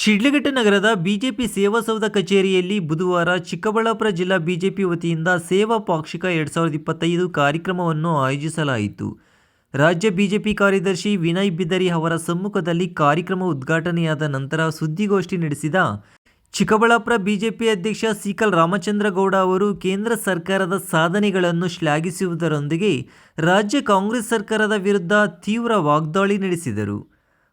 ಶಿಡ್ಲಘಟ್ಟ ನಗರದ ಬಿಜೆಪಿ ಸೇವಾ ಸೌಧ ಕಚೇರಿಯಲ್ಲಿ ಬುಧವಾರ ಚಿಕ್ಕಬಳ್ಳಾಪುರ ಜಿಲ್ಲಾ ಬಿಜೆಪಿ ವತಿಯಿಂದ ಸೇವಾ ಪಾಕ್ಷಿಕ ಎರಡು ಸಾವಿರದ ಇಪ್ಪತ್ತೈದು ಕಾರ್ಯಕ್ರಮವನ್ನು ಆಯೋಜಿಸಲಾಯಿತು. ರಾಜ್ಯ ಬಿಜೆಪಿ ಕಾರ್ಯದರ್ಶಿ ವಿನಯ್ ಬಿದರಿ ಅವರ ಸಮ್ಮುಖದಲ್ಲಿ ಕಾರ್ಯಕ್ರಮ ಉದ್ಘಾಟನೆಯಾದ ನಂತರ ಸುದ್ದಿಗೋಷ್ಠಿ ನಡೆಸಿದ ಚಿಕ್ಕಬಳ್ಳಾಪುರ ಬಿಜೆಪಿ ಅಧ್ಯಕ್ಷ ಸಿಕಲ್ ರಾಮಚಂದ್ರಗೌಡ ಅವರು ಕೇಂದ್ರ ಸರ್ಕಾರದ ಸಾಧನೆಗಳನ್ನು ಶ್ಲಾಘಿಸುವುದರೊಂದಿಗೆ ರಾಜ್ಯ ಕಾಂಗ್ರೆಸ್ ಸರ್ಕಾರದ ವಿರುದ್ಧ ತೀವ್ರ ವಾಗ್ದಾಳಿ ನಡೆಸಿದರು.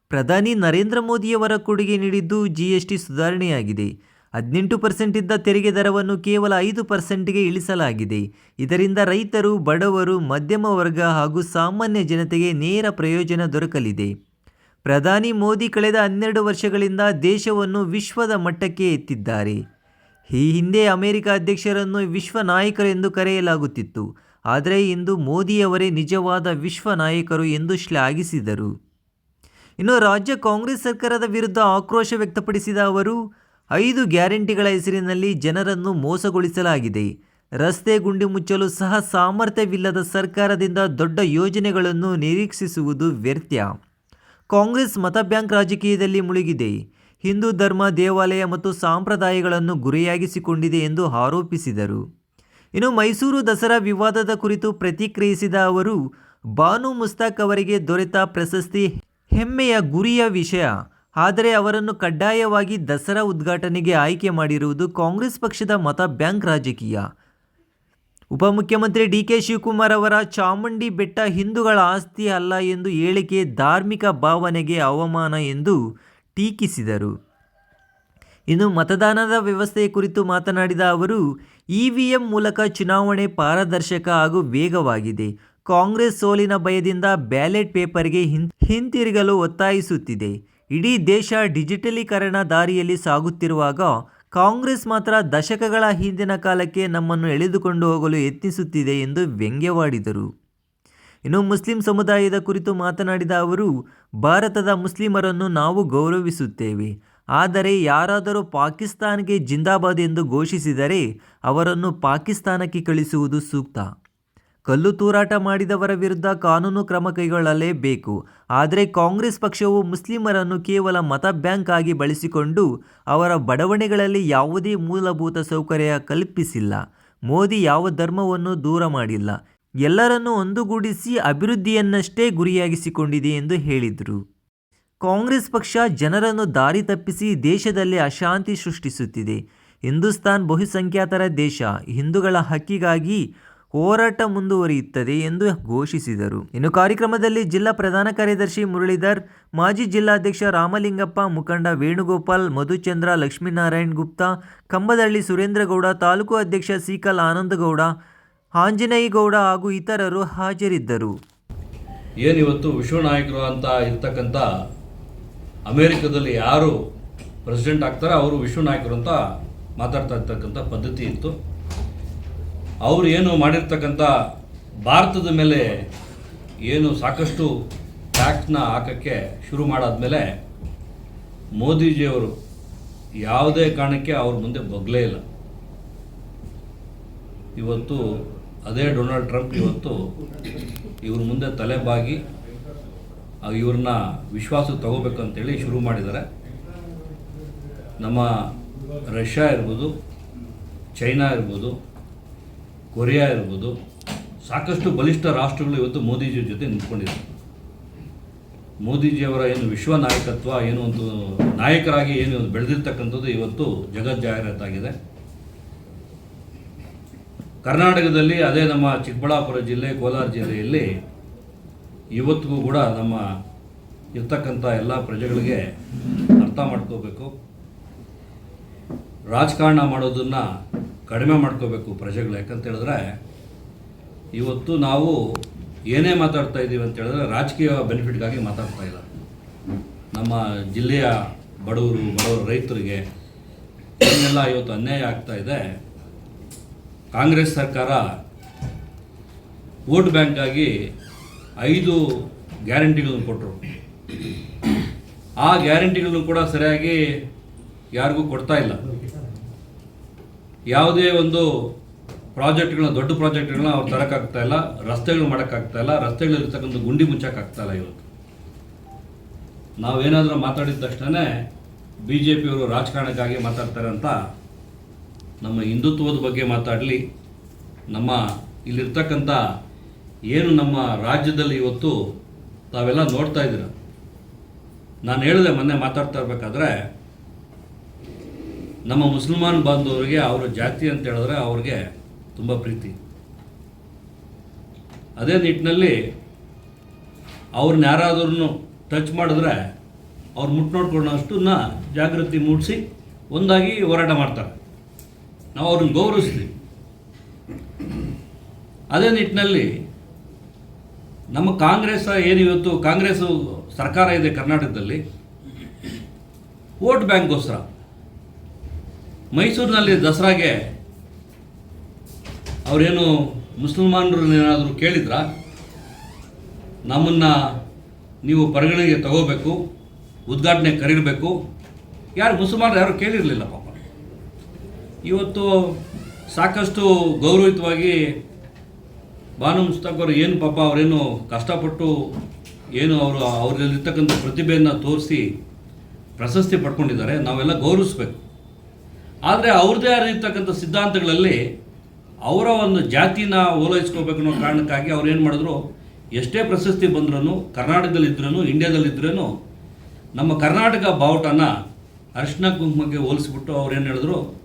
ಪ್ರಧಾನಿ ನರೇಂದ್ರ ಮೋದಿಯವರ ಕೊಡುಗೆ ನೀಡಿದ್ದು ಜಿಎಸ್ಟಿ ಸುಧಾರಣೆಯಾಗಿದೆ. ಹದಿನೆಂಟು ಪರ್ಸೆಂಟ್ ಇದ್ದ ತೆರಿಗೆ ದರವನ್ನು ಕೇವಲ ಐದು ಪರ್ಸೆಂಟ್ಗೆ ಇಳಿಸಲಾಗಿದೆ. ಇದರಿಂದ ರೈತರು, ಬಡವರು, ಮಧ್ಯಮ ವರ್ಗ ಹಾಗೂ ಸಾಮಾನ್ಯ ಜನತೆಗೆ ನೇರ ಪ್ರಯೋಜನ ದೊರಕಲಿದೆ. ಪ್ರಧಾನಿ ಮೋದಿ ಕಳೆದ ಹನ್ನೆರಡು ವರ್ಷಗಳಿಂದ ದೇಶವನ್ನು ವಿಶ್ವದ ಮಟ್ಟಕ್ಕೆ ಎತ್ತಿದ್ದಾರೆ. ಈ ಹಿಂದೆ ಅಮೆರಿಕ ಅಧ್ಯಕ್ಷರನ್ನು ವಿಶ್ವ ನಾಯಕರು ಎಂದು ಕರೆಯಲಾಗುತ್ತಿತ್ತು. ಆದರೆ ಇಂದು ಮೋದಿಯವರೇ ನಿಜವಾದ ವಿಶ್ವ ನಾಯಕರು ಎಂದು ಶ್ಲಾಘಿಸಿದರು. ಇನ್ನು ರಾಜ್ಯ ಕಾಂಗ್ರೆಸ್ ಸರ್ಕಾರದ ವಿರುದ್ಧ ಆಕ್ರೋಶ ವ್ಯಕ್ತಪಡಿಸಿದ ಅವರು, ಐದು ಗ್ಯಾರಂಟಿಗಳ ಹೆಸರಿನಲ್ಲಿ ಜನರನ್ನು ಮೋಸಗೊಳಿಸಲಾಗಿದೆ. ರಸ್ತೆ ಗುಂಡಿ ಮುಚ್ಚಲು ಸಹ ಸಾಮರ್ಥ್ಯವಿಲ್ಲದ ಸರ್ಕಾರದಿಂದ ದೊಡ್ಡ ಯೋಜನೆಗಳನ್ನು ನಿರೀಕ್ಷಿಸುವುದು ವ್ಯರ್ಥ. ಕಾಂಗ್ರೆಸ್ ಮತ ಬ್ಯಾಂಕ್ ರಾಜಕೀಯದಲ್ಲಿ ಮುಳುಗಿದೆ. ಹಿಂದೂ ಧರ್ಮ, ದೇವಾಲಯ ಮತ್ತು ಸಂಪ್ರದಾಯಗಳನ್ನು ಗುರಿಯಾಗಿಸಿಕೊಂಡಿದೆ ಎಂದು ಆರೋಪಿಸಿದರು. ಇನ್ನು ಮೈಸೂರು ದಸರಾ ವಿವಾದದ ಕುರಿತು ಪ್ರತಿಕ್ರಿಯಿಸಿದ ಅವರು ಬಾನು ಮುಸ್ತಾಕ್ ಅವರಿಗೆ ದೊರೆತ ಪ್ರಶಸ್ತಿ ಹೆಮ್ಮೆಯ ಗುರಿಯ ವಿಷಯ. ಆದರೆ ಅವರನ್ನು ಕಡ್ಡಾಯವಾಗಿ ದಸರಾ ಉದ್ಘಾಟನೆಗೆ ಆಯ್ಕೆ ಮಾಡಿರುವುದು ಕಾಂಗ್ರೆಸ್ ಪಕ್ಷದ ಮತ ಬ್ಯಾಂಕ್ ರಾಜಕೀಯ. ಉಪಮುಖ್ಯಮಂತ್ರಿ ಡಿ ಕೆ ಶಿವಕುಮಾರ್ ಅವರ ಚಾಮುಂಡಿ ಬೆಟ್ಟ ಹಿಂದೂಗಳ ಆಸ್ತಿ ಅಲ್ಲ ಎಂದು ಹೇಳಿಕೆ ಧಾರ್ಮಿಕ ಭಾವನೆಗೆ ಅವಮಾನ ಎಂದು ಟೀಕಿಸಿದರು. ಇನ್ನು ಮತದಾನದ ವ್ಯವಸ್ಥೆಯ ಕುರಿತು ಮಾತನಾಡಿದ ಅವರು, ಇವಿಎಂ ಮೂಲಕ ಚುನಾವಣೆ ಪಾರದರ್ಶಕ ಹಾಗೂ ವೇಗವಾಗಿದೆ. ಕಾಂಗ್ರೆಸ್ ಸೋಲಿನ ಭಯದಿಂದ ಬ್ಯಾಲೆಟ್ ಪೇಪರ್ಗೆ ಹಿಂತಿರುಗಲು ಒತ್ತಾಯಿಸುತ್ತಿದೆ. ಇಡೀ ದೇಶ ಡಿಜಿಟಲೀಕರಣ ದಾರಿಯಲ್ಲಿ ಸಾಗುತ್ತಿರುವಾಗ ಕಾಂಗ್ರೆಸ್ ಮಾತ್ರ ದಶಕಗಳ ಹಿಂದಿನ ಕಾಲಕ್ಕೆ ನಮ್ಮನ್ನು ಎಳೆದುಕೊಂಡು ಹೋಗಲು ಯತ್ನಿಸುತ್ತಿದೆ ಎಂದು ವ್ಯಂಗ್ಯವಾಡಿದರು. ಇನ್ನು ಮುಸ್ಲಿಂ ಸಮುದಾಯದ ಕುರಿತು ಮಾತನಾಡಿದ ಅವರು, ಭಾರತದ ಮುಸ್ಲಿಮರನ್ನು ನಾವು ಗೌರವಿಸುತ್ತೇವೆ. ಆದರೆ ಯಾರಾದರೂ ಪಾಕಿಸ್ತಾನ್ಗೆ ಜಿಂದಾಬಾದ್ ಎಂದು ಘೋಷಿಸಿದರೆ ಅವರನ್ನು ಪಾಕಿಸ್ತಾನಕ್ಕೆ ಕಳಿಸುವುದು ಸೂಕ್ತ. ಕಲ್ಲು ತೂರಾಟ ಮಾಡಿದವರ ವಿರುದ್ಧ ಕಾನೂನು ಕ್ರಮ ಕೈಗೊಳ್ಳಲೇಬೇಕು. ಆದರೆ ಕಾಂಗ್ರೆಸ್ ಪಕ್ಷವು ಮುಸ್ಲಿಮರನ್ನು ಕೇವಲ ಮತ ಬ್ಯಾಂಕ್ ಆಗಿ ಬಳಸಿಕೊಂಡು ಅವರ ಬಡವಣೆಗಳಲ್ಲಿ ಯಾವುದೇ ಮೂಲಭೂತ ಸೌಕರ್ಯ ಕಲ್ಪಿಸಿಲ್ಲ. ಮೋದಿ ಯಾವ ಧರ್ಮವನ್ನು ದೂರ ಮಾಡಿಲ್ಲ. ಎಲ್ಲರನ್ನೂ ಒಂದುಗೂಡಿಸಿ ಅಭಿವೃದ್ಧಿಯನ್ನಷ್ಟೇ ಗುರಿಯಾಗಿಸಿಕೊಂಡಿದೆ ಎಂದು ಹೇಳಿದರು. ಕಾಂಗ್ರೆಸ್ ಪಕ್ಷ ಜನರನ್ನು ದಾರಿ ತಪ್ಪಿಸಿ ದೇಶದಲ್ಲಿ ಅಶಾಂತಿ ಸೃಷ್ಟಿಸುತ್ತಿದೆ. ಹಿಂದೂಸ್ತಾನ್ ಬಹುಸಂಖ್ಯಾತರ ದೇಶ. ಹಿಂದೂಗಳ ಹಕ್ಕಿಗಾಗಿ ಹೋರಾಟ ಮುಂದುವರಿಯುತ್ತದೆ ಎಂದು ಘೋಷಿಸಿದರು. ಇನ್ನು ಕಾರ್ಯಕ್ರಮದಲ್ಲಿ ಜಿಲ್ಲಾ ಪ್ರಧಾನ ಕಾರ್ಯದರ್ಶಿ ಮುರಳೀಧರ್, ಮಾಜಿ ಜಿಲ್ಲಾಧ್ಯಕ್ಷ ರಾಮಲಿಂಗಪ್ಪ, ಮುಖಂಡ ವೇಣುಗೋಪಾಲ್, ಮಧುಚಂದ್ರ ಲಕ್ಷ್ಮೀನಾರಾಯಣ್ ಗುಪ್ತಾ, ಕಂಬದಳ್ಳಿ ಸುರೇಂದ್ರಗೌಡ, ತಾಲೂಕು ಅಧ್ಯಕ್ಷ ಸೀಕಲ್ ಆನಂದಗೌಡ, ಆಂಜನೇಯಗೌಡ ಹಾಗೂ ಇತರರು ಹಾಜರಿದ್ದರು. ಏನಿವತ್ತು ವಿಶ್ವ ನಾಯಕರು ಅಂತ ಇರ್ತಕ್ಕಂಥ ಅಮೇರಿಕದಲ್ಲಿ ಯಾರು ಪ್ರೆಸಿಡೆಂಟ್ ಆಗ್ತಾರೆ ಅವರು ವಿಶ್ವ ನಾಯಕರು ಅಂತ ಮಾತಾಡ್ತಾ ಇರ್ತಕ್ಕಂಥ ಪದ್ಧತಿ ಇತ್ತು. ಅವರು ಏನು ಮಾಡಿರ್ತಕ್ಕಂಥ ಭಾರತದ ಮೇಲೆ ಏನು ಸಾಕಷ್ಟು ಟ್ಯಾಕ್ಸ್ನ ಹಾಕೋಕ್ಕೆ ಶುರು ಮಾಡಾದಮೇಲೆ ಮೋದಿಜಿಯವರು ಯಾವುದೇ ಕಾರಣಕ್ಕೆ ಅವ್ರ ಮುಂದೆ ಬಗ್ಲೇ ಇಲ್ಲ. ಇವತ್ತು ಅದೇ ಡೊನಾಲ್ಡ್ ಟ್ರಂಪ್ ಇವತ್ತು ಇವ್ರ ಮುಂದೆ ತಲೆ ಬಾಗಿ ಆ, ಇವ್ರನ್ನ ವಿಶ್ವಾಸ ತಗೋಬೇಕು ಅಂತೇಳಿ ಶುರು ಮಾಡಿದ್ದಾರೆ. ನಮ್ಮ ರಷ್ಯಾ ಇರ್ಬೋದು ಚೈನಾ ಇರ್ಬೋದು ಕೊರಿಯಾ ಇರ್ಬೋದು, ಸಾಕಷ್ಟು ಬಲಿಷ್ಠ ರಾಷ್ಟ್ರಗಳು ಇವತ್ತು ಮೋದಿಜಿ ಜೊತೆ ನಿಂತ್ಕೊಂಡಿದೆ ಮೋದಿಜಿಯವರ ಏನು ವಿಶ್ವ ನಾಯಕತ್ವ, ಏನು ಒಂದು ನಾಯಕರಾಗಿ ಏನು ಒಂದು ಬೆಳೆದಿರ್ತಕ್ಕಂಥದ್ದು ಇವತ್ತು ಜಗಜ್ಜಾಹೀರಾತಾಗಿದೆ ಕರ್ನಾಟಕದಲ್ಲಿ ಅದೇ ನಮ್ಮ ಚಿಕ್ಕಬಳ್ಳಾಪುರ ಜಿಲ್ಲೆ, ಕೋಲಾರ ಜಿಲ್ಲೆಯಲ್ಲಿ ಇವತ್ತಿಗೂ ಕೂಡ ನಮ್ಮ ಇರ್ತಕ್ಕಂಥ ಎಲ್ಲ ಪ್ರಜೆಗಳಿಗೆ ಅರ್ಥ ಮಾಡ್ಕೋಬೇಕು. ರಾಜಕಾರಣ ಮಾಡೋದನ್ನು ಕಡಿಮೆ ಮಾಡ್ಕೋಬೇಕು ಪ್ರಜೆಗಳು. ಯಾಕಂತ ಹೇಳಿದ್ರೆ, ಇವತ್ತು ನಾವು ಏನೇ ಮಾತಾಡ್ತಾ ಇದ್ದೀವಿ ಅಂತ ಹೇಳಿದ್ರೆ ರಾಜಕೀಯ ಬೆನಿಫಿಟ್ಗಾಗಿ ಮಾತಾಡ್ತಾ ಇಲ್ಲ. ನಮ್ಮ ಜಿಲ್ಲೆಯ ಬಡವರು ಬಡವರು ರೈತರಿಗೆ ಏನೆಲ್ಲ ಇವತ್ತು ಅನ್ಯಾಯ ಆಗ್ತಾ ಇದೆ. ಕಾಂಗ್ರೆಸ್ ಸರ್ಕಾರ ವೋಟ್ ಬ್ಯಾಂಕ್ಗಾಗಿ ಐದು ಗ್ಯಾರಂಟಿಗಳನ್ನು ಕೊಟ್ಟರು ಆ ಗ್ಯಾರಂಟಿಗಳನ್ನು ಕೂಡ ಸರಿಯಾಗಿ ಯಾರಿಗೂ ಕೊಡ್ತಾ ಇಲ್ಲ. ಯಾವುದೇ ಒಂದು ಪ್ರಾಜೆಕ್ಟ್ಗಳನ್ನ, ದೊಡ್ಡ ಪ್ರಾಜೆಕ್ಟ್ಗಳನ್ನ ಅವ್ರು ತರೋಕ್ಕಾಗ್ತಾ ಇಲ್ಲ, ರಸ್ತೆಗಳು ಮಾಡೋಕ್ಕಾಗ್ತಾ ಇಲ್ಲ, ರಸ್ತೆಗಳಿರ್ತಕ್ಕಂಥ ಗುಂಡಿ ಮುಚ್ಚಕ್ಕಾಗ್ತಾ ಇಲ್ಲ ಇವತ್ತು ನಾವೇನಾದರೂ ಮಾತಾಡಿದ ತಕ್ಷಣ ಬಿ ಜೆ ಪಿಯವರು ರಾಜಕಾರಣಕ್ಕಾಗಿ ಮಾತಾಡ್ತಾರೆ ಅಂತ ನಮ್ಮ ಹಿಂದುತ್ವದ ಬಗ್ಗೆ ಮಾತಾಡಲಿ, ನಮ್ಮ ಇಲ್ಲಿರ್ತಕ್ಕಂಥ ಏನು ನಮ್ಮ ರಾಜ್ಯದಲ್ಲಿ ಇವತ್ತು ತಾವೆಲ್ಲ ನೋಡ್ತಾ ಇದ್ದೀರ? ನಾನು ಹೇಳಿದೆ ಮೊನ್ನೆ ಮಾತಾಡ್ತಾ ಇರಬೇಕಾದ್ರೆ ನಮ್ಮ ಮುಸಲ್ಮಾನ್ ಬಾಂಧವರಿಗೆ ಅವರ ಜಾತಿ ಅಂತ ಹೇಳಿದ್ರೆ ಅವ್ರಿಗೆ ತುಂಬ ಪ್ರೀತಿ. ಅದೇ ನಿಟ್ಟಿನಲ್ಲಿ ಅವ್ರನ್ನ ಯಾರಾದ್ರೂ ಟಚ್ ಮಾಡಿದ್ರೆ ಅವ್ರು ಮುಟ್ಟು ನೋಡ್ಕೊಳ್ಳೋಷ್ಟನ್ನ ಜಾಗೃತಿ ಮೂಡಿಸಿ ಒಂದಾಗಿ ಹೋರಾಟ ಮಾಡ್ತಾರೆ. ನಾವು ಅವ್ರನ್ನ ಗೌರವಿಸ್ತೀವಿ. ಅದೇ ನಿಟ್ಟಿನಲ್ಲಿ ನಮ್ಮ ಕಾಂಗ್ರೆಸ್ ಏನು ಇವತ್ತು ಕಾಂಗ್ರೆಸ್ ಸರ್ಕಾರ ಇದೆ ಕರ್ನಾಟಕದಲ್ಲಿ, ವೋಟ್ ಬ್ಯಾಂಕ್ಗೋಸ್ಕರ ಮೈಸೂರಿನಲ್ಲಿ ದಸರಾಗೆ ಅವರೇನು ಮುಸಲ್ಮಾನರನ್ನೇನಾದರೂ ಕೇಳಿದ್ರ? ನಮ್ಮನ್ನು ನೀವು ಪರಿಗಣನೆಗೆ ತಗೋಬೇಕು, ಉದ್ಘಾಟನೆ ಕರೀಬೇಕು ಯಾರು ಮುಸಲ್ಮಾನರು ಯಾರು ಕೇಳಿರಲಿಲ್ಲ ಪಾಪ. ಇವತ್ತು ಸಾಕಷ್ಟು ಗೌರವಿತವಾಗಿ ಬಾನು ಮುಸ್ತಕ್ ಅವರು ಏನು ಪಾಪ ಅವರೇನು ಕಷ್ಟಪಟ್ಟು ಏನು ಅವರು ಅವರಲ್ಲಿರ್ತಕ್ಕಂಥ ಪ್ರತಿಭೆಯನ್ನು ತೋರಿಸಿ ಪ್ರಶಸ್ತಿ ಪಡ್ಕೊಂಡಿದ್ದಾರೆ. ನಾವೆಲ್ಲ ಗೌರವಿಸ್ಬೇಕು. ಆದರೆ ಅವ್ರದೇ ಆಗಿರ್ತಕ್ಕಂಥ ಸಿದ್ಧಾಂತಗಳಲ್ಲಿ ಅವರ ಒಂದು ಜಾತಿನ ಓಲೈಸ್ಕೋಬೇಕು ಅನ್ನೋ ಕಾರಣಕ್ಕಾಗಿ ಅವ್ರು ಏನು ಮಾಡಿದ್ರು? ಎಷ್ಟೇ ಪ್ರಶಸ್ತಿ ಬಂದ್ರೂ ಕರ್ನಾಟಕದಲ್ಲಿದ್ರೂ ಇಂಡಿಯಾದಲ್ಲಿದ್ರೂ ನಮ್ಮ ಕರ್ನಾಟಕ ಬಾವುಟನ ಅರಿಶಿನ ಕುಂಕುಮಕ್ಕೆ ಹೋಲಿಸ್ಬಿಟ್ಟು ಅವ್ರು ಏನು ಹೇಳಿದ್ರು?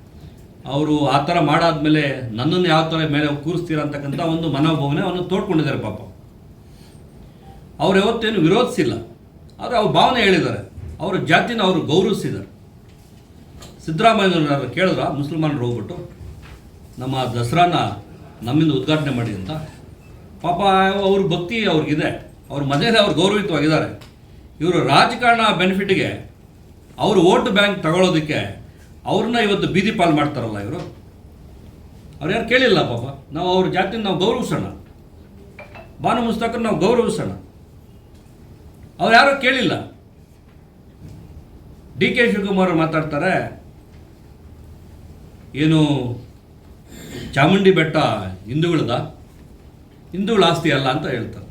ಅವರು ಆ ಥರ ಮಾಡಾದ್ಮೇಲೆ ನನ್ನನ್ನು ಯಾವ ಥರ ಮೇಲೆ ಕೂರಿಸ್ತೀರ ಅಂತಕ್ಕಂಥ ಒಂದು ಮನೋಭಾವನೆ ಅವನು ತೋಡ್ಕೊಂಡಿದ್ದಾರೆ ಪಾಪ. ಅವ್ರು ಯಾವತ್ತೇನು ವಿರೋಧಿಸಿಲ್ಲ. ಆದರೆ ಅವ್ರ ಭಾವನೆ ಹೇಳಿದ್ದಾರೆ. ಅವರ ಜಾತಿನ ಅವರು ಗೌರವಿಸಿದ್ದಾರೆ. ಸಿದ್ದರಾಮಯ್ಯನವ್ರು ಕೇಳಿದ್ರ, ಮುಸಲ್ಮಾನರು ಹೋಗ್ಬಿಟ್ಟು ನಮ್ಮ ದಸರಾನ ನಮ್ಮಿಂದ ಉದ್ಘಾಟನೆ ಮಾಡಿ ಅಂತ. ಪಾಪ ಅವ್ರ ಭಕ್ತಿ ಅವ್ರಿಗಿದೆ. ಅವ್ರ ಮನೆಯಲ್ಲಿ ಅವ್ರು ಗೌರವಿತವಾಗಿದ್ದಾರೆ ಇವರು ರಾಜಕಾರಣ ಬೆನಿಫಿಟ್ಗೆ ಅವರು ವೋಟ್ ಬ್ಯಾಂಕ್ ತಗೊಳ್ಳೋದಕ್ಕೆ ಅವ್ರನ್ನ ಇವತ್ತು ಬೀದಿ ಪಾಲು ಮಾಡ್ತಾರಲ್ಲ ಇವರು. ಅವ್ರು ಯಾರು ಕೇಳಿಲ್ಲ ಪಾಪ. ನಾವು ಅವ್ರ ಜಾತಿನ ನಾವು ಗೌರವಿಸೋಣ. ಬಾನು ಮುಸ್ತಾಕರ್ ನಾವು ಗೌರವಿಸೋಣ. ಅವ್ರು ಯಾರೂ ಕೇಳಿಲ್ಲ. ಡಿ ಕೆ ಶಿವಕುಮಾರ್ ಮಾತಾಡ್ತಾರೆ ಏನು ಚಾಮುಂಡಿ ಬೆಟ್ಟ ಹಿಂದೂಗಳದ? ಹಿಂದೂಗಳ ಆಸ್ತಿ ಅಲ್ಲ ಅಂತ ಹೇಳ್ತಾರೆ.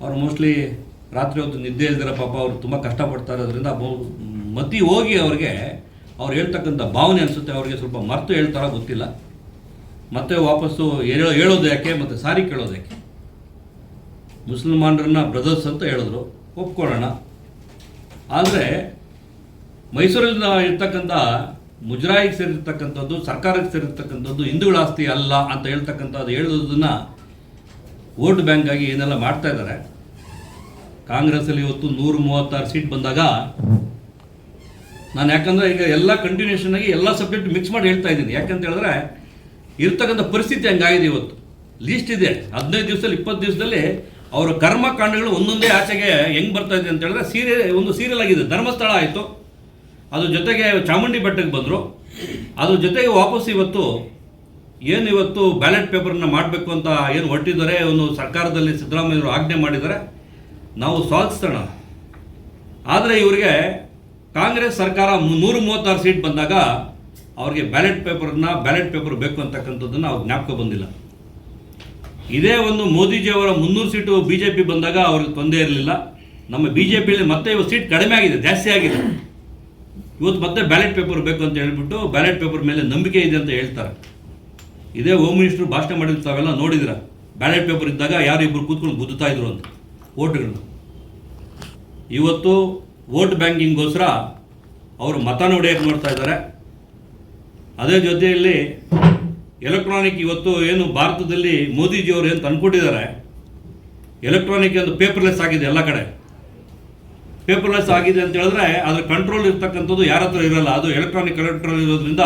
ಅವ್ರು ಮೋಸ್ಟ್ಲಿ ರಾತ್ರಿ ಹೊತ್ತು ನಿದ್ದೆ ಇಲ್ದಿರ ಪಾಪ ಅವರು ತುಂಬ ಕಷ್ಟಪಡ್ತಾರೆ. ಅದರಿಂದ ಮತಿ ಹೋಗಿ ಅವ್ರಿಗೆ ಅವ್ರು ಹೇಳ್ತಕ್ಕಂಥ ಭಾವನೆ ಅನಿಸುತ್ತೆ. ಅವ್ರಿಗೆ ಸ್ವಲ್ಪ ಮರ್ತು ಹೇಳ್ತಾರ ಗೊತ್ತಿಲ್ಲ. ಮತ್ತೆ ವಾಪಸ್ಸು ಹೇಳೋ ಹೇಳೋದು ಯಾಕೆ? ಮತ್ತು ಸಾರಿ ಕೇಳೋದು ಯಾಕೆ? ಮುಸಲ್ಮಾನರನ್ನ ಬ್ರದರ್ಸ್ ಅಂತ ಹೇಳಿದ್ರು. ಒಪ್ಕೊಳ್ಳೋಣ. ಆದರೆ ಮೈಸೂರಲ್ಲಿ ಇರ್ತಕ್ಕಂಥ ಮುಜರಾಯಿಗೆ ಸೇರಿರ್ತಕ್ಕಂಥದ್ದು, ಸರ್ಕಾರಕ್ಕೆ ಸೇರಿರ್ತಕ್ಕಂಥದ್ದು ಹಿಂದೂಗಳ ಆಸ್ತಿ ಅಲ್ಲ ಅಂತ ಹೇಳ್ತಕ್ಕಂಥದ್ದು ಹೇಳೋದನ್ನು ವೋಟ್ ಬ್ಯಾಂಕ್ ಆಗಿ ಏನೆಲ್ಲ ಮಾಡ್ತಾ ಇದ್ದಾರೆ. ಕಾಂಗ್ರೆಸ್ಸಲ್ಲಿ ಇವತ್ತು ನೂರ ಮೂವತ್ತಾರು ಸೀಟ್ ಬಂದಾಗ ನಾನು ಯಾಕಂದರೆ ಈಗ ಎಲ್ಲ ಕಂಟಿನ್ಯೂಷನ್ ಆಗಿ ಎಲ್ಲ ಸಬ್ಜೆಕ್ಟ್ ಮಿಕ್ಸ್ ಮಾಡಿ ಹೇಳ್ತಾ ಇದ್ದೀನಿ. ಯಾಕಂತ ಹೇಳಿದ್ರೆ ಇರ್ತಕ್ಕಂಥ ಪರಿಸ್ಥಿತಿ ಹಂಗಾಗಿದೆ ಇವತ್ತು. ಲೀಸ್ಟ್ ಇದೆ. ಹದಿನೈದು ದಿವಸದಲ್ಲಿ, ಇಪ್ಪತ್ತು ದಿವಸದಲ್ಲಿ ಅವರ ಕರ್ಮಕಾಂಡಗಳು ಒಂದೊಂದೇ ಆಚೆಗೆ ಹೆಂಗೆ ಬರ್ತಾ ಇದೆ ಅಂತ ಹೇಳಿದ್ರೆ ಸೀರಿಯಲ್ ಒಂದು ಸೀರಿಯಲ್ ಆಗಿದೆ. ಧರ್ಮಸ್ಥಳ ಆಯಿತು. ಅದ್ರ ಜೊತೆಗೆ ಚಾಮುಂಡಿ ಬೆಟ್ಟಕ್ಕೆ ಬಂದರು. ಅದ್ರ ಜೊತೆಗೆ ವಾಪಸ್ ಇವತ್ತು ಏನು ಇವತ್ತು ಬ್ಯಾಲೆಟ್ ಪೇಪರ್ನ ಮಾಡಬೇಕು ಅಂತ ಏನು ಹೊರಟಿದ್ದಾರೆ ಒಂದು ಸರ್ಕಾರದಲ್ಲಿ ಸಿದ್ದರಾಮಯ್ಯವರು ಆಜ್ಞೆ ಮಾಡಿದ್ದಾರೆ. ನಾವು ಸ್ವಾಗತಿಸೋಣ. ಆದರೆ ಇವರಿಗೆ ಕಾಂಗ್ರೆಸ್ ಸರ್ಕಾರ ನೂರ ಮೂವತ್ತಾರು ಸೀಟ್ ಬಂದಾಗ ಅವ್ರಿಗೆ ಬ್ಯಾಲೆಟ್ ಪೇಪರ್ನ ಬ್ಯಾಲೆಟ್ ಪೇಪರ್ ಬೇಕು ಅಂತಕ್ಕಂಥದ್ದನ್ನು ಅವ್ರು ಜ್ಞಾಪಕ ಬಂದಿಲ್ಲ. ಇದೇ ಒಂದು ಮೋದಿಜಿಯವರ ಮುನ್ನೂರು ಸೀಟು ಬಿ ಜೆ ಪಿ ಬಂದಾಗ ಅವ್ರಿಗೆ ತೊಂದರೆ ಇರಲಿಲ್ಲ. ನಮ್ಮ ಬಿ ಜೆ ಪಿಯಲ್ಲಿ ಮತ್ತೆ ಇವತ್ತು ಸೀಟ್ ಕಡಿಮೆ ಆಗಿದೆ, ಜಾಸ್ತಿ ಆಗಿದೆ. ಇವತ್ತು ಮತ್ತೆ ಬ್ಯಾಲೆಟ್ ಪೇಪರ್ ಬೇಕು ಅಂತ ಹೇಳ್ಬಿಟ್ಟು ಬ್ಯಾಲೆಟ್ ಪೇಪರ್ ಮೇಲೆ ನಂಬಿಕೆ ಇದೆ ಅಂತ ಹೇಳ್ತಾರೆ. ಇದೇ ಹೋಮ್ ಮಿನಿಸ್ಟ್ರು ಭಾಷಣ ಮಾಡಿದ್ರು ತಾವೆಲ್ಲ ನೋಡಿದಿರ. ಬ್ಯಾಲೆಟ್ ಪೇಪರ್ ಇದ್ದಾಗ ಯಾರು ಇಬ್ಬರು ಕೂತ್ಕೊಂಡು ಗುದ್ದುತ್ತಾ ಇದ್ರು ಅಂತ ಓಟ್ಗಳನ್ನ ಇವತ್ತು ವೋಟ್ ಬ್ಯಾಂಕಿಂಗ್ಗೋಸ್ಕರ ಅವರು ಮತನ ನೋಡ್ತಾ ಇದ್ದಾರೆ. ಅದೇ ಜೊತೆಯಲ್ಲಿ ಎಲೆಕ್ಟ್ರಾನಿಕ್ ಇವತ್ತು ಏನು ಭಾರತದಲ್ಲಿ ಮೋದಿಜಿಯವರು ಏನು ತಂದ್ಕೊಟ್ಟಿದ್ದಾರೆ. ಎಲೆಕ್ಟ್ರಾನಿಕ್ ಒಂದು ಪೇಪರ್ಲೆಸ್ ಆಗಿದೆ ಎಲ್ಲ ಕಡೆ. ಪೇಪರ್ಲೆಸ್ ಆಗಿದೆ ಅಂತ ಹೇಳಿದ್ರೆ ಅದರ ಕಂಟ್ರೋಲ್ ಇರ್ತಕ್ಕಂಥದ್ದು ಯಾರ ಹತ್ರ ಇರಲ್ಲ. ಅದು ಎಲೆಕ್ಟ್ರಾನಿಕ್ ಕಲೆಕ್ಟ್ರಲ್ ಇರೋದ್ರಿಂದ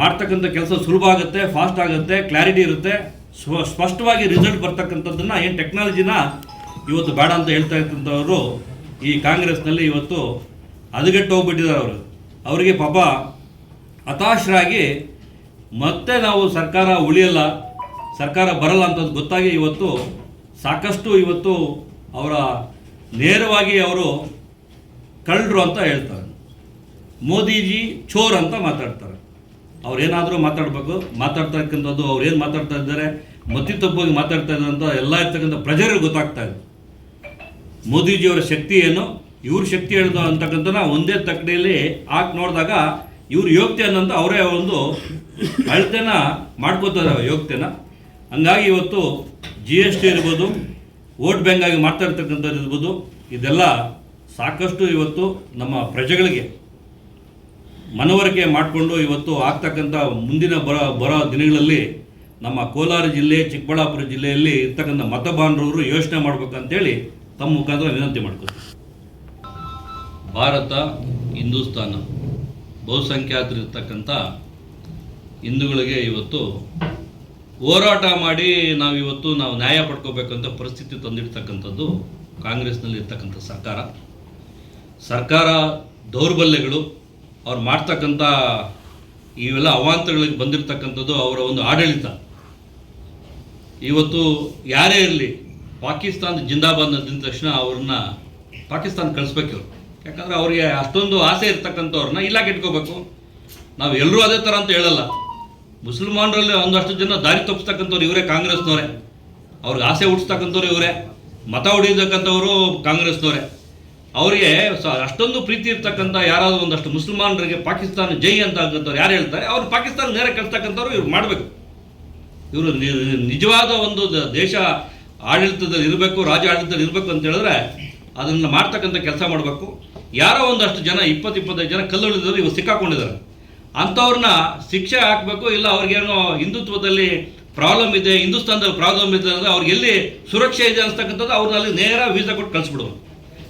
ಮಾಡ್ತಕ್ಕಂಥ ಕೆಲಸ ಸುಲಭ ಆಗುತ್ತೆ ಫಾಸ್ಟ್ ಆಗುತ್ತೆ ಕ್ಲಾರಿಟಿ ಇರುತ್ತೆ. ಸ್ವ ಸ್ಪಷ್ಟವಾಗಿ ರಿಸಲ್ಟ್ ಬರ್ತಕ್ಕಂಥದ್ದನ್ನ ಏನು ಟೆಕ್ನಾಲಜಿನ ಇವತ್ತು ಬೇಡ ಅಂತ ಹೇಳ್ತಾ ಇರ್ತಕ್ಕಂಥವರು ಈ ಕಾಂಗ್ರೆಸ್ನಲ್ಲಿ ಇವತ್ತು ಹದಗೆಟ್ಟು ಹೋಗ್ಬಿಟ್ಟಿದ್ದಾರೆ ಅವರು. ಅವರಿಗೆ ಪಾಪ ಹತಾಶರಾಗಿ ಮತ್ತೆ ನಾವು ಸರ್ಕಾರ ಉಳಿಯಲ್ಲ, ಸರ್ಕಾರ ಬರಲ್ಲ ಅಂತದ್ದು ಗೊತ್ತಾಗಿ ಇವತ್ತು ಸಾಕಷ್ಟು ಇವತ್ತು ಅವರ ನೇರವಾಗಿ ಅವರು ಕಳ್ಳರು ಅಂತ ಹೇಳ್ತಾರೆ. ಮೋದಿಜಿ ಚೋರ್ ಅಂತ ಮಾತಾಡ್ತಾರೆ. ಅವ್ರೇನಾದರೂ ಮಾತಾಡಬೇಕು, ಮಾತಾಡ್ತಕ್ಕಂಥದ್ದು ಅವ್ರು ಏನು ಮಾತಾಡ್ತಾ ಇದ್ದಾರೆ ಮತಿ ತಪ್ಪಾಗಿ ಮಾತಾಡ್ತಾ ಇದ್ದಾರೆ ಅಂತ ಎಲ್ಲ ಇರ್ತಕ್ಕಂಥ ಪ್ರಜರಿಗೆ ಗೊತ್ತಾಗ್ತಾ ಇದೆ. ಮೋದಿಜಿಯವರ ಶಕ್ತಿ ಏನು, ಇವ್ರ ಶಕ್ತಿ ಹೇಳಿದ ಅಂತಕ್ಕಂಥ ಒಂದೇ ತಕ್ಕಡಿಯಲ್ಲಿ ಹಾಕಿ ನೋಡಿದಾಗ ಇವ್ರ ಯೋಗ್ಯತೆ ಅನ್ನೋಂಥ ಅವರೇ ಒಂದು ಅಳತೆನ ಮಾಡ್ಕೋತಾರೆ ಯೋಗ್ಯತೆನ ಹಂಗಾಗಿ ಇವತ್ತು ಜಿ ಎಸ್ ಟಿ ಇರ್ಬೋದು ವೋಟ್ ಬ್ಯಾಂಕ್ ಆಗಿ ಮಾಡ್ತಾ ಇರ್ತಕ್ಕಂಥದ್ದು ಇರ್ಬೋದು ಇದೆಲ್ಲ ಸಾಕಷ್ಟು ಇವತ್ತು ನಮ್ಮ ಪ್ರಜೆಗಳಿಗೆ ಮನವರಿಕೆ ಮಾಡಿಕೊಂಡು ಇವತ್ತು ಆಗ್ತಕ್ಕಂಥ ಮುಂದಿನ ಬರೋ ಬರೋ ದಿನಗಳಲ್ಲಿ ನಮ್ಮ ಕೋಲಾರ ಜಿಲ್ಲೆ, ಚಿಕ್ಕಬಳ್ಳಾಪುರ ಜಿಲ್ಲೆಯಲ್ಲಿ ಇರ್ತಕ್ಕಂಥ ಮತಬಾಂಧವರು ಯೋಚನೆ ಮಾಡ್ಬೇಕಂತೇಳಿ ತಮ್ಮ ಮುಖಾಂತರ ವಿನಂತಿ ಮಾಡ್ಕೊತೀನಿ ಭಾರತ, ಹಿಂದೂಸ್ತಾನ ಬಹುಸಂಖ್ಯಾತರಿರ್ತಕ್ಕಂಥ ಹಿಂದೂಗಳಿಗೆ ಇವತ್ತು ಹೋರಾಟ ಮಾಡಿ ನಾವು ಇವತ್ತು ನಾವು ನ್ಯಾಯ ಪಡ್ಕೋಬೇಕಂತ ಪರಿಸ್ಥಿತಿ ತಂದಿರ್ತಕ್ಕಂಥದ್ದು ಕಾಂಗ್ರೆಸ್ನಲ್ಲಿ ಇರ್ತಕ್ಕಂಥ ಸರ್ಕಾರ. ಸರ್ಕಾರ ದೌರ್ಬಲ್ಯಗಳು, ಅವ್ರು ಮಾಡ್ತಕ್ಕಂಥ ಇವೆಲ್ಲ ಅವಾಂತರಗಳಿಗೆ ಬಂದಿರತಕ್ಕಂಥದ್ದು ಅವರ ಒಂದು ಆಡಳಿತ. ಇವತ್ತು ಯಾರೇ ಇರಲಿ ಪಾಕಿಸ್ತಾನ ಜಿಂದಾಬಾದ್ ಅಂದ ತಕ್ಷಣ ಅವ್ರನ್ನ ಪಾಕಿಸ್ತಾನ ಕಳಿಸ್ಬೇಕು ಯಾಕಂದರೆ ಯಾಕಂದ್ರೆ ಅವ್ರಿಗೆ ಅಷ್ಟೊಂದು ಆಸೆ ಇರ್ತಕ್ಕಂಥವ್ರನ್ನ ಇಲ್ಲ ಇಟ್ಕೋಬೇಕು ನಾವು ಎಲ್ಲರೂ ಅದೇ ಥರ ಅಂತ ಹೇಳಲ್ಲ. ಮುಸಲ್ಮಾನರಲ್ಲಿ ಒಂದಷ್ಟು ಜನ ದಾರಿ ತಪ್ಪಿಸ್ತಕ್ಕಂಥವ್ರು ಇವರೇ ಕಾಂಗ್ರೆಸ್ನವರೇ. ಅವ್ರಿಗೆ ಆಸೆ ಹುಟ್ಟಿಸ್ತಕ್ಕಂಥವ್ರು ಇವರೇ. ಮತ ಹೊಡಿತಕ್ಕಂಥವರು ಕಾಂಗ್ರೆಸ್ನವರೇ. ಅವರಿಗೆ ಸ- ಅಷ್ಟೊಂದು ಪ್ರೀತಿ ಇರ್ತಕ್ಕಂಥ ಯಾರಾದರೂ ಒಂದಷ್ಟು ಮುಸಲ್ಮಾನರಿಗೆ ಪಾಕಿಸ್ತಾನ ಜೈ ಅಂತ ಆಗಂಥವ್ರು ಯಾರು ಹೇಳ್ತಾರೆ? ಅವ್ರು ಪಾಕಿಸ್ತಾನ ನೇರ ಕಳಿಸ್ತಕ್ಕಂಥವ್ರು ಇವ್ರು ಮಾಡಬೇಕು. ಇವರು ನಿಜವಾದ ಒಂದು ದೇಶ ಆಡಳಿತದಲ್ಲಿ ಇರಬೇಕು ರಾಜ ಆಡಳಿತದಲ್ಲಿ ಇರಬೇಕು ಅಂತ ಹೇಳಿದ್ರೆ ಅದನ್ನು ಮಾಡ್ತಕ್ಕಂಥ ಕೆಲಸ ಮಾಡಬೇಕು. ಯಾರೋ ಒಂದಷ್ಟು ಜನ ಇಪ್ಪತ್ತು ಇಪ್ಪತ್ತೈದು ಜನ ಕಲ್ಲುಳಿದವರು ಇವರು ಸಿಕ್ಕಾಕೊಂಡಿದ್ದಾರೆ. ಅಂಥವ್ರನ್ನ ಶಿಕ್ಷೆ ಹಾಕಬೇಕು, ಇಲ್ಲ ಅವ್ರಿಗೇನೋ ಹಿಂದುತ್ವದಲ್ಲಿ ಪ್ರಾಬ್ಲಮ್ ಇದೆ, ಹಿಂದೂಸ್ತಾನದಲ್ಲಿ ಪ್ರಾಬ್ಲಮ್ ಇದೆ ಅಂದರೆ ಅವ್ರಿಗೆ ಎಲ್ಲಿ ಸುರಕ್ಷೆ ಇದೆ ಅನ್ಸ್ತಕ್ಕಂಥದ್ದು ಅವ್ರನ್ನ ಅಲ್ಲಿ ನೇರ ವೀಸಾ ಕೊಟ್ಟು ಕಳಿಸ್ಬಿಡೋದು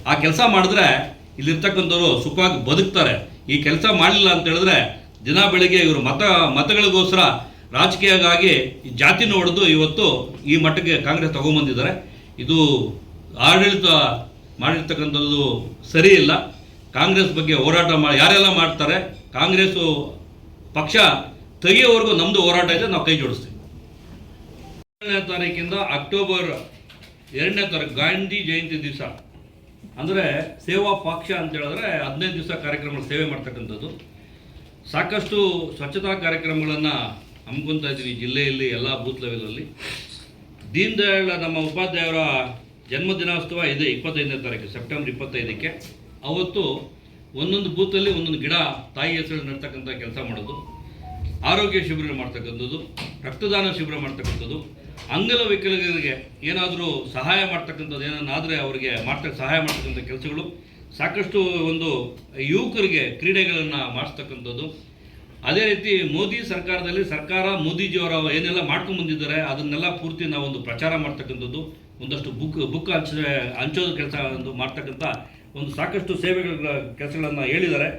ಆ ಕೆಲಸ ಮಾಡಿದ್ರೆ ಇಲ್ಲಿರ್ತಕ್ಕಂಥವ್ರು ಸುಖವಾಗಿ ಬದುಕ್ತಾರೆ. ಈ ಕೆಲಸ ಮಾಡಲಿಲ್ಲ ಅಂತ ಹೇಳಿದ್ರೆ ದಿನ ಬೆಳಿಗ್ಗೆ ಇವರು ಮತ, ಮತಗಳಿಗೋಸ್ಕರ ರಾಜಕೀಯಗಾಗಿ ಈ ಜಾತಿನ ಹೊಡೆದು ಇವತ್ತು ಈ ಮಟ್ಟಕ್ಕೆ ಕಾಂಗ್ರೆಸ್ ತಗೊಂಬಂದಿದ್ದಾರೆ. ಇದು ಆಡಳಿತ ಮಾಡಿರ್ತಕ್ಕಂಥದ್ದು ಸರಿ ಇಲ್ಲ. ಕಾಂಗ್ರೆಸ್ ಬಗ್ಗೆ ಹೋರಾಟ ಮಾಡಿ, ಯಾರೆಲ್ಲ ಮಾಡ್ತಾರೆ? ಕಾಂಗ್ರೆಸ್ಸು ಪಕ್ಷ ತೆಗೆಯೋವರೆಗೂ ನಮ್ಮದು ಹೋರಾಟ ಇದೆ, ನಾವು ಕೈ ಜೋಡಿಸ್ತೀವಿ. ಎರಡನೇ ತಾರೀಕಿಂದ ಅಕ್ಟೋಬರ್ ಎರಡನೇ ತಾರೀಕು ಗಾಂಧಿ ಜಯಂತಿ ದಿವಸ. ಅಂದರೆ ಸೇವಾ ಪಕ್ಷ ಅಂತ ಹೇಳಿದ್ರೆ ಹದಿನೈದು ದಿವಸ ಕಾರ್ಯಕ್ರಮ ಸೇವೆ ಮಾಡ್ತಕ್ಕಂಥದ್ದು. ಸಾಕಷ್ಟು ಸ್ವಚ್ಛತಾ ಕಾರ್ಯಕ್ರಮಗಳನ್ನು ಹಮ್ಮಿಕೊತಾ ಇದ್ದೀವಿ ಜಿಲ್ಲೆಯಲ್ಲಿ, ಎಲ್ಲ ಬೂತ್ ಲೆವೆಲಲ್ಲಿ. ದೀನ್ ದಯಾಳ್ ನಮ್ಮ ಉಪಾಧ್ಯಾಯರ ಜನ್ಮದಿನೋತ್ಸವ ಇದೆ ಇಪ್ಪತ್ತೈದನೇ ತಾರೀಕು, ಸೆಪ್ಟೆಂಬರ್ ಇಪ್ಪತ್ತೈದಕ್ಕೆ. ಅವತ್ತು ಒಂದೊಂದು ಬೂತಲ್ಲಿ ಒಂದೊಂದು ಗಿಡ ತಾಯಿ ಹೆಸರು ನಡ್ತಕ್ಕಂಥ ಕೆಲಸ ಮಾಡೋದು, ಆರೋಗ್ಯ ಶಿಬಿರ ಮಾಡ್ತಕ್ಕಂಥದ್ದು, ರಕ್ತದಾನ ಶಿಬಿರ ಮಾಡ್ತಕ್ಕಂಥದ್ದು. ಅಂಗವಿಕಲರಿಗೆ ಏನಾದರೂ ಸಹಾಯ ಮಾಡ್ತಕ್ಕಂಥದ್ದು ಏನನ್ನಾದರೆ ಅವರಿಗೆ ಮಾಡ್ತ, ಸಹಾಯ ಮಾಡ್ತಕ್ಕಂಥ ಕೆಲಸಗಳು. ಸಾಕಷ್ಟು ಒಂದು ಯುವಕರಿಗೆ ಕ್ರೀಡೆಗಳನ್ನು ಮಾಡಿಸ್ತಕ್ಕಂಥದ್ದು. ಅದೇ ರೀತಿ ಮೋದಿ ಸರ್ಕಾರದಲ್ಲಿ ಸರ್ಕಾರ ಮೋದಿಜಿಯವರ ಏನೆಲ್ಲ ಮಾಡ್ಕೊಂಡು ಬಂದಿದ್ದಾರೆ, ಅದನ್ನೆಲ್ಲ ಪೂರ್ತಿ ನಾವೊಂದು ಪ್ರಚಾರ ಮಾಡ್ತಕ್ಕಂಥದ್ದು. ಒಂದಷ್ಟು ಬುಕ್ ಬುಕ್ ಹಂಚ, ಹಂಚೋದು ಕೆಲಸ ಒಂದು ಮಾಡ್ತಕ್ಕಂಥ ಒಂದು ಸಾಕಷ್ಟು ಸೇವೆಗಳ ಕೆಲಸಗಳನ್ನು ಹೇಳಿದ್ದಾರೆ.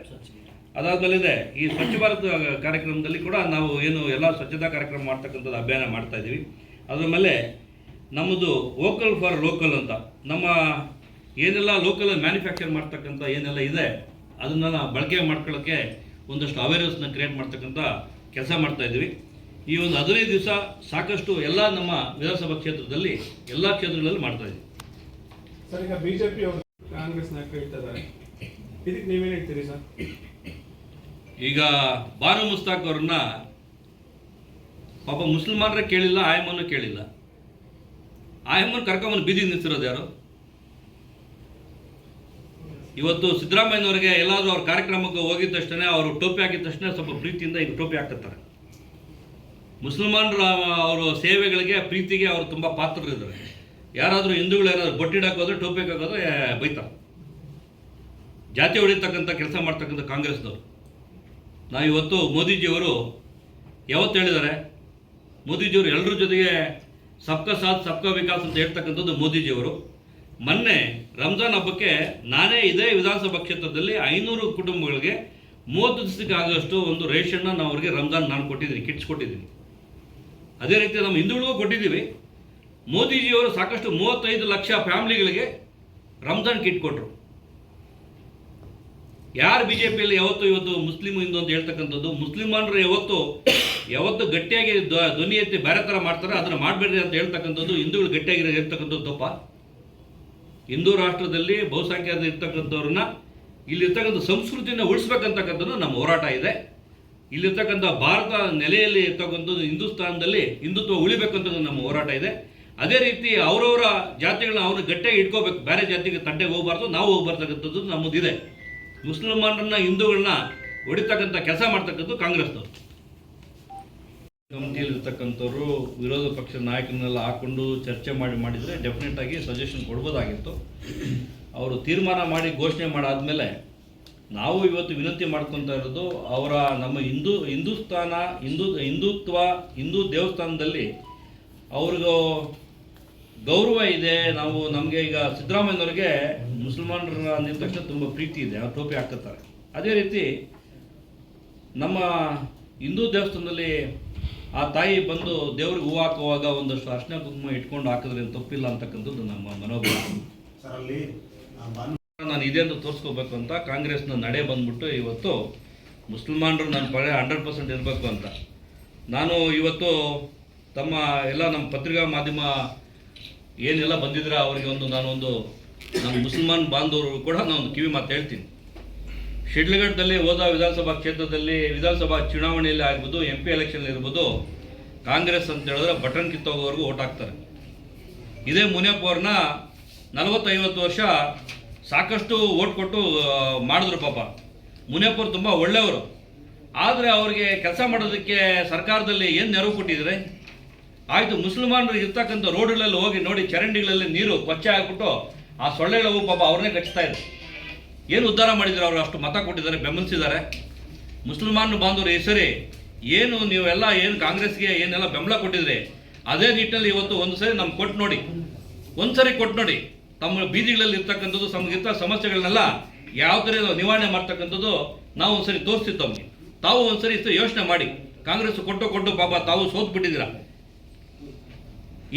ಅದಾದಮೇಲೆ ಈ ಸ್ವಚ್ಛ ಭಾರತ ಕಾರ್ಯಕ್ರಮದಲ್ಲಿ ಕೂಡ ನಾವು ಏನು ಎಲ್ಲ ಸ್ವಚ್ಛತಾ ಕಾರ್ಯಕ್ರಮ ಮಾಡ್ತಕ್ಕಂಥದ್ದು ಅಭಿಯಾನ ಮಾಡ್ತಾ ಇದ್ದೀವಿ. ಅದರ ಮೇಲೆ ನಮ್ಮದು ವೋಕಲ್ ಫಾರ್ ಲೋಕಲ್ ಅಂತ ನಮ್ಮ ಏನೆಲ್ಲ ಲೋಕಲ್ ಮ್ಯಾನುಫ್ಯಾಕ್ಚರ್ ಮಾಡ್ತಕ್ಕಂಥ ಏನೆಲ್ಲ ಇದೆ ಅದನ್ನೆಲ್ಲ ಬಳಕೆ ಮಾಡ್ಕೊಳ್ಳೋಕ್ಕೆ ಒಂದಷ್ಟು ಅವೇರ್ನೆಸ್ನ ಕ್ರಿಯೇಟ್ ಮಾಡ್ತಕ್ಕಂಥ ಕೆಲಸ ಮಾಡ್ತಾ ಇದ್ದೀವಿ. ಈ ಒಂದು ಹದಿನೈದು ದಿವಸ ಸಾಕಷ್ಟು ಎಲ್ಲ ನಮ್ಮ ವಿಧಾನಸಭಾ ಕ್ಷೇತ್ರದಲ್ಲಿ ಎಲ್ಲ ಕ್ಷೇತ್ರಗಳಲ್ಲಿ ಮಾಡ್ತಾ ಇದ್ದೀವಿ. ಕಾಂಗ್ರೆಸ್ ಇದಕ್ಕೆ ನೀವೇನು ಹೇಳ್ತೀರಿ ಸರ್? ಈಗ ಬಾನು ಮುಸ್ತಾಕ್ ಅವ್ರನ್ನ ಪಾಪ ಮುಸಲ್ಮಾನರೇ ಕೇಳಿಲ್ಲ ಆಯಮ್ಮನ್ನು ಕೇಳಿಲ್ಲ. ಆಯಮ್ಮನ ಕರ್ಕೊಂಬಂದು ಬೀದಿ ನಿಂತಿರೋದು ಯಾರು? ಇವತ್ತು ಸಿದ್ದರಾಮಯ್ಯನವರಿಗೆ ಎಲ್ಲಾದರೂ ಅವ್ರ ಕಾರ್ಯಕ್ರಮಕ್ಕೆ ಹೋಗಿದ ತಕ್ಷಣ ಅವರು ಟೋಪಿ ಹಾಕಿದ ತಕ್ಷಣ ಸ್ವಲ್ಪ ಪ್ರೀತಿಯಿಂದ ಈಗ ಟೋಪಿ ಹಾಕತ್ತಾರೆ ಮುಸಲ್ಮಾನರ ಅವರು ಸೇವೆಗಳಿಗೆ ಪ್ರೀತಿಗೆ ಅವರು ತುಂಬ ಪಾತ್ರರಿದ್ದಾರೆ. ಯಾರಾದರೂ ಹಿಂದೂಗಳು ಯಾರಾದರೂ ಬೊಟ್ಟಿಡಕ್ಕೆ ಹೋದ್ರೆ ಟೋಪಿ ಹಾಕೋದ್ರೆ ಬೈತಾರೆ. ಜಾತಿ ಹೊಡಿತಕ್ಕಂಥ ಕೆಲಸ ಮಾಡ್ತಕ್ಕಂಥ ಕಾಂಗ್ರೆಸ್ನವರು. ನಾವು ಇವತ್ತು ಮೋದಿಜಿಯವರು ಯಾವತ್ತು ಹೇಳಿದ್ದಾರೆ? ಮೋದಿಜಿಯವರು ಎಲ್ಲರ ಜೊತೆಗೆ ಸಬ್ಕಾ ಸಾಥ್, ಸಬ್ಕಾ ವಿಕಾಸ್ ಅಂತ ಹೇಳ್ತಕ್ಕಂಥದ್ದು ಮೋದಿಜಿಯವರು. ಮೊನ್ನೆ ರಂಜಾನ್ ಹಬ್ಬಕ್ಕೆ ನಾನೇ ಇದೇ ವಿಧಾನಸಭಾ ಕ್ಷೇತ್ರದಲ್ಲಿ ಐನೂರು ಕುಟುಂಬಗಳಿಗೆ ಮೂವತ್ತು ದಿವಸಕ್ಕೆ ಆಗೋಷ್ಟು ಒಂದು ರೇಷನ್ನ ನಾವು ಅವ್ರಿಗೆ ರಂಜಾನ್ ನಾನು ಕೊಟ್ಟಿದ್ದೀನಿ, ಕಿಟ್ಸ್ ಕೊಟ್ಟಿದ್ದೀನಿ. ಅದೇ ರೀತಿ ನಮ್ಮ ಹಿಂದೂಗಳಿಗೂ ಕೊಟ್ಟಿದ್ದೀವಿ. ಮೋದಿಜಿಯವರು ಸಾಕಷ್ಟು ಮೂವತ್ತೈದು ಲಕ್ಷ ಫ್ಯಾಮಿಲಿಗಳಿಗೆ ರಂಜಾನ್ ಕಿಟ್ ಕೊಟ್ಟರು ಯಾರು ಬಿ ಜೆ ಯಾವತ್ತು ಇವತ್ತು ಮುಸ್ಲಿಂ ಹಿಂದೂ ಅಂತ ಹೇಳ್ತಕ್ಕಂಥದ್ದು, ಮುಸ್ಲಿಮಾನರು ಯಾವತ್ತು ಯಾವತ್ತು ಗಟ್ಟಿಯಾಗಿ ಧ್ವ- ಧ್ವನಿ ಎತ್ತಿ ಬೇರೆ ಥರ ಮಾಡ್ತಾರೆ ಅದನ್ನು ಮಾಡಬೇಡ್ರಿ ಅಂತ ಹೇಳ್ತಕ್ಕಂಥದ್ದು, ಹಿಂದೂಗಳು ಗಟ್ಟಿಯಾಗಿ ಇರ್ತಕ್ಕಂಥದ್ದು ತಪ್ಪ. ಹಿಂದೂ ರಾಷ್ಟ್ರದಲ್ಲಿ ಬಹುಸಂಖ್ಯಾತ ಇರ್ತಕ್ಕಂಥವ್ರನ್ನ, ಇಲ್ಲಿರ್ತಕ್ಕಂಥ ಸಂಸ್ಕೃತಿನ ಉಳಿಸ್ಬೇಕಂತಕ್ಕಂಥದ್ದು ನಮ್ಮ ಹೋರಾಟ ಇದೆ. ಇಲ್ಲಿರ್ತಕ್ಕಂಥ ಭಾರತ ನೆಲೆಯಲ್ಲಿ ಇರ್ತಕ್ಕಂಥದ್ದು ಹಿಂದೂಸ್ತಾನದಲ್ಲಿ ಹಿಂದುತ್ವ ಉಳಿಬೇಕಂತ ನಮ್ಮ ಹೋರಾಟ ಇದೆ. ಅದೇ ರೀತಿ ಅವರವರ ಜಾತಿಗಳನ್ನ ಅವ್ರನ್ನ ಗಟ್ಟಿಯಾಗಿ ಇಟ್ಕೋಬೇಕು. ಬೇರೆ ಜಾತಿಗೆ ತಂಟೆಗೆ ಹೋಗ್ಬಾರ್ದು, ನಾವು ಹೋಗ್ಬರ್ತಕ್ಕಂಥದ್ದು ನಮ್ಮದಿದೆ. ಮುಸ್ಲಿಮರನ್ನ, ಹಿಂದೂಗಳನ್ನ ಹೊಡಿತಕ್ಕಂಥ ಕೆಲಸ ಮಾಡ್ತಕ್ಕಂಥದ್ದು ಕಾಂಗ್ರೆಸ್ನವರು. ಕಮಿಟಿಯಲ್ಲಿರ್ತಕ್ಕಂಥವ್ರು ವಿರೋಧ ಪಕ್ಷದ ನಾಯಕನೆಲ್ಲ ಹಾಕೊಂಡು ಚರ್ಚೆ ಮಾಡಿ ಮಾಡಿದರೆ ಡೆಫಿನೆಟ್ ಆಗಿ ಸಜೆಷನ್ ಕೊಡ್ಬೋದಾಗಿತ್ತು. ಅವರು ತೀರ್ಮಾನ ಮಾಡಿ ಘೋಷಣೆ ಮಾಡಾದಮೇಲೆ ನಾವು ಇವತ್ತು ವಿನಂತಿ ಮಾಡ್ಕೊತಾ ಇರೋದು ಅವರ ನಮ್ಮ ಹಿಂದೂ ಹಿಂದೂಸ್ತಾನ ಹಿಂದೂ, ಹಿಂದುತ್ವ, ಹಿಂದೂ ದೇವಸ್ಥಾನದಲ್ಲಿ ಅವ್ರಿಗೂ ಗೌರವ ಇದೆ. ನಾವು ನಮಗೆ ಈಗ ಸಿದ್ದರಾಮಯ್ಯನವ್ರಿಗೆ ಮುಸಲ್ಮಾನರ ಅಂದಿದ ತಕ್ಷಣ ತುಂಬ ಪ್ರೀತಿ ಇದೆ. ಅವ್ರು ಟೋಪಿ ಹಾಕುತ್ತಾರೆ. ಅದೇ ರೀತಿ ನಮ್ಮ ಹಿಂದೂ ದೇವಸ್ಥಾನದಲ್ಲಿ ಆ ತಾಯಿ ಬಂದು ದೇವ್ರಿಗೆ ಹೂ ಹಾಕುವಾಗ ಒಂದಷ್ಟು ಅರ್ಶನ ಕುಂಕುಮ ಇಟ್ಕೊಂಡು ಹಾಕಿದ್ರೆ ಏನು ತಪ್ಪಿಲ್ಲ ಅಂತಕ್ಕಂಥದ್ದು ನಮ್ಮ ಮನೋಭಾವ. ಸರ್ ಅಲ್ಲಿ ನಾನು ಇದೆ ಅಂತ ತೋರಿಸ್ಕೋಬೇಕು ಅಂತ ಕಾಂಗ್ರೆಸ್ನ ನಡೆ ಬಂದ್ಬಿಟ್ಟು ಇವತ್ತು ಮುಸಲ್ಮಾನರು ನನ್ನ ಪಡೆ ಹಂಡ್ರೆಡ್ ಪರ್ಸೆಂಟ್ ಇರಬೇಕು ಅಂತ. ನಾನು ಇವತ್ತು ತಮ್ಮ ಎಲ್ಲ ನಮ್ಮ ಪತ್ರಿಕಾ ಮಾಧ್ಯಮ ಏನೆಲ್ಲ, ಬಂದಿದ್ರ ಅವರಿಗೆ ಒಂದು ನಾನೊಂದು ನಮ್ಮ ಮುಸಲ್ಮಾನ್ ಬಾಂಧವರು ಕೂಡ ನಾನು ಕಿವಿ ಮಾತು ಹೇಳ್ತೀನಿ. ಶಿಡ್ಲಘಟ್ಟದಲ್ಲಿ ಹೋದ ವಿಧಾನಸಭಾ ಕ್ಷೇತ್ರದಲ್ಲಿ ವಿಧಾನಸಭಾ ಚುನಾವಣೆಯಲ್ಲಿ ಆಗ್ಬೋದು ಎಂ ಪಿ ಎಲೆಕ್ಷನ್ ಇರ್ಬೋದು, ಕಾಂಗ್ರೆಸ್ ಅಂತ ಹೇಳಿದ್ರೆ ಬಟನ್ ಕಿತ್ತೋಗೋವರೆಗೂ ಓಟ್ ಹಾಕ್ತಾರೆ. ಇದೇ ಮುನಿಯಪ್ಪ ಅವ್ರನ್ನ ನಲವತ್ತೈವತ್ತು ವರ್ಷ ಸಾಕಷ್ಟು ಓಟ್ ಕೊಟ್ಟು ಮಾಡಿದ್ರು ಪಾಪ. ಮುನಿಯಪ್ಪ ಅವ್ರು ತುಂಬ ಒಳ್ಳೆಯವರು. ಆದರೆ ಅವ್ರಿಗೆ ಕೆಲಸ ಮಾಡೋದಕ್ಕೆ ಸರ್ಕಾರದಲ್ಲಿ ಏನು ನೆರವು ಕೊಟ್ಟಿದ್ರೆ ಆಯಿತು, ಮುಸಲ್ಮಾನರು ಇರ್ತಕ್ಕಂಥ ರೋಡ್ಗಳಲ್ಲಿ ಹೋಗಿ ನೋಡಿ, ಚರಂಡಿಗಳಲ್ಲಿ ನೀರು ಕೊಚ್ಚೆ ಹಾಕ್ಬಿಟ್ಟು ಆ ಸೊಳ್ಳೆಗಳು ಪಾಪ ಅವ್ರನ್ನೇ ಕಚ್ತಾ ಇದೆ ಏನು ಉದ್ಧಾರ ಮಾಡಿದ್ರು ಅವರು? ಅಷ್ಟು ಮತ ಕೊಟ್ಟಿದ್ದಾರೆ, ಬೆಂಬಲಿಸಿದ್ದಾರೆ. ಮುಸಲ್ಮಾನ ಬಾಂಧವರು ಈ ಸರಿ, ಏನು ನೀವೆಲ್ಲ ಏನು ಕಾಂಗ್ರೆಸ್ಗೆ ಏನೆಲ್ಲ ಬೆಂಬಲ ಕೊಟ್ಟಿದ್ರಿ? ಅದೇ ನಿಟ್ಟಿನಲ್ಲಿ ಇವತ್ತು ಒಂದು ಸರಿ ನಮ್ಗೆ ಕೊಟ್ಟು ನೋಡಿ ಒಂದು ಸರಿ ಕೊಟ್ಟು ನೋಡಿ. ತಮ್ಮ ಬೀದಿಗಳಲ್ಲಿ ಇರ್ತಕ್ಕಂಥದ್ದು ತಮಗಿಂತ ಸಮಸ್ಯೆಗಳನ್ನೆಲ್ಲ ಯಾವ ಥರ ನಿವಾರಣೆ ಮಾಡ್ತಕ್ಕಂಥದ್ದು ನಾವು ಒಂದ್ಸರಿ ತೋರಿಸ್ತಿತ್ತು ತಮಗೆ. ತಾವು ಒಂದ್ಸರಿ ಯೋಚನೆ ಮಾಡಿ. ಕಾಂಗ್ರೆಸ್ ಕೊಟ್ಟು ಕೊಟ್ಟು ಪಾಪ ತಾವು ಸೋತ್ ಬಿಟ್ಟಿದ್ದೀರಾ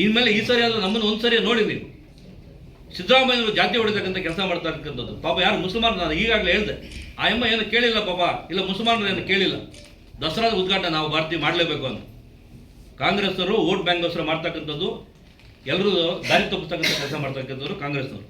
ಇನ್ಮೇಲೆ ಈ ಸರಿ ಅಲ್ಲ ನಮ್ಮನ್ನು ಒಂದ್ಸರಿ ನೋಡಿ ನೀವು. ಸಿದ್ದರಾಮಯ್ಯವರು ಜಾತಿ ಹೊಡಿತಕ್ಕಂಥ ಕೆಲಸ ಮಾಡ್ತಕ್ಕಂಥದ್ದು. ಪಾಪ ಯಾರು ಮುಸಲ್ಮಾನ್ ನಾನು ಈಗಾಗಲೇ ಹೇಳಿದೆ. ಆ ಅಮ್ಮ ಏನು ಕೇಳಿಲ್ಲ ಪಾಪ, ಇಲ್ಲ ಮುಸಲ್ಮಾನರು ಏನು ಕೇಳಿಲ್ಲ. ದಸರಾದ ಉದ್ಘಾಟನೆ ನಾವು ಭಾರತೀಯ ಮಾಡಲೇಬೇಕು ಅಂತ. ಕಾಂಗ್ರೆಸ್ನವರು ವೋಟ್ ಬ್ಯಾಂಕ್ಗೋಸ್ಕರ ಮಾಡ್ತಕ್ಕಂಥದ್ದು, ಎಲ್ಲರೂ ದಾರಿ ತಪ್ಪಿಸ್ತಕ್ಕಂಥ ಕೆಲಸ ಮಾಡ್ತಕ್ಕಂಥವ್ರು ಕಾಂಗ್ರೆಸ್ನವರು